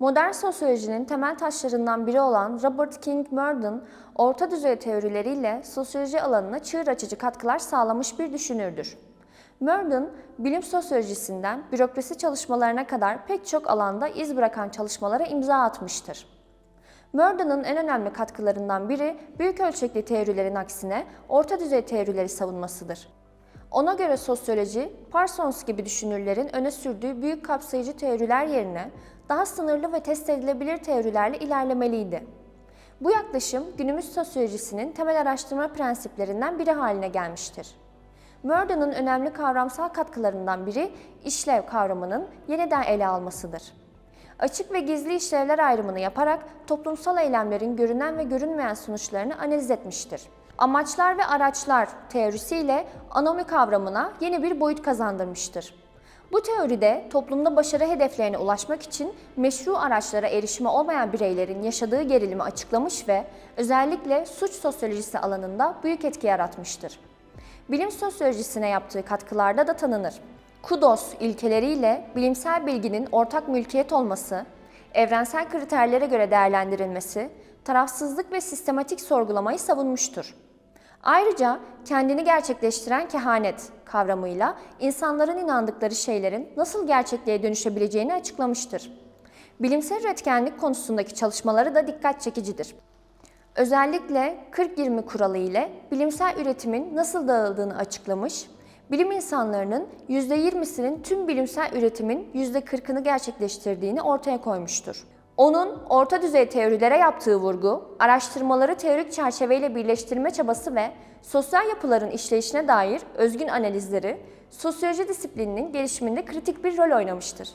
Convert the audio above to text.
Modern sosyolojinin temel taşlarından biri olan Robert King Murden, orta düzey teorileriyle sosyoloji alanına çığır açıcı katkılar sağlamış bir düşünürdür. Murden, bilim sosyolojisinden bürokrasi çalışmalarına kadar pek çok alanda iz bırakan çalışmalara imza atmıştır. Murden'ın en önemli katkılarından biri büyük ölçekli teorilerin aksine orta düzey teorileri savunmasıdır. Ona göre sosyoloji, Parsons gibi düşünürlerin öne sürdüğü büyük kapsayıcı teoriler yerine daha sınırlı ve test edilebilir teorilerle ilerlemeliydi. Bu yaklaşım günümüz sosyolojisinin temel araştırma prensiplerinden biri haline gelmiştir. Murden'ın önemli kavramsal katkılarından biri işlev kavramının yeniden ele almasıdır. Açık ve gizli işlevler ayrımını yaparak toplumsal eylemlerin görünen ve görünmeyen sonuçlarını analiz etmiştir. Amaçlar ve araçlar teorisiyle anomi kavramına yeni bir boyut kazandırmıştır. Bu teoride toplumda başarı hedeflerine ulaşmak için meşru araçlara erişimi olmayan bireylerin yaşadığı gerilimi açıklamış ve özellikle suç sosyolojisi alanında büyük etki yaratmıştır. Bilim sosyolojisine yaptığı katkılarda da tanınır. Kudos ilkeleriyle bilimsel bilginin ortak mülkiyet olması, evrensel kriterlere göre değerlendirilmesi, tarafsızlık ve sistematik sorgulamayı savunmuştur. Ayrıca kendini gerçekleştiren kehanet kavramıyla insanların inandıkları şeylerin nasıl gerçekliğe dönüşebileceğini açıklamıştır. Bilimsel üretkenlik konusundaki çalışmaları da dikkat çekicidir. Özellikle 40-20 kuralı ile bilimsel üretimin nasıl dağıldığını açıklamış, bilim insanlarının %20'sinin tüm bilimsel üretimin %40'ını gerçekleştirdiğini ortaya koymuştur. Onun orta düzey teorilere yaptığı vurgu, araştırmaları teorik çerçeveyle birleştirme çabası ve sosyal yapıların işleyişine dair özgün analizleri, sosyoloji disiplininin gelişiminde kritik bir rol oynamıştır.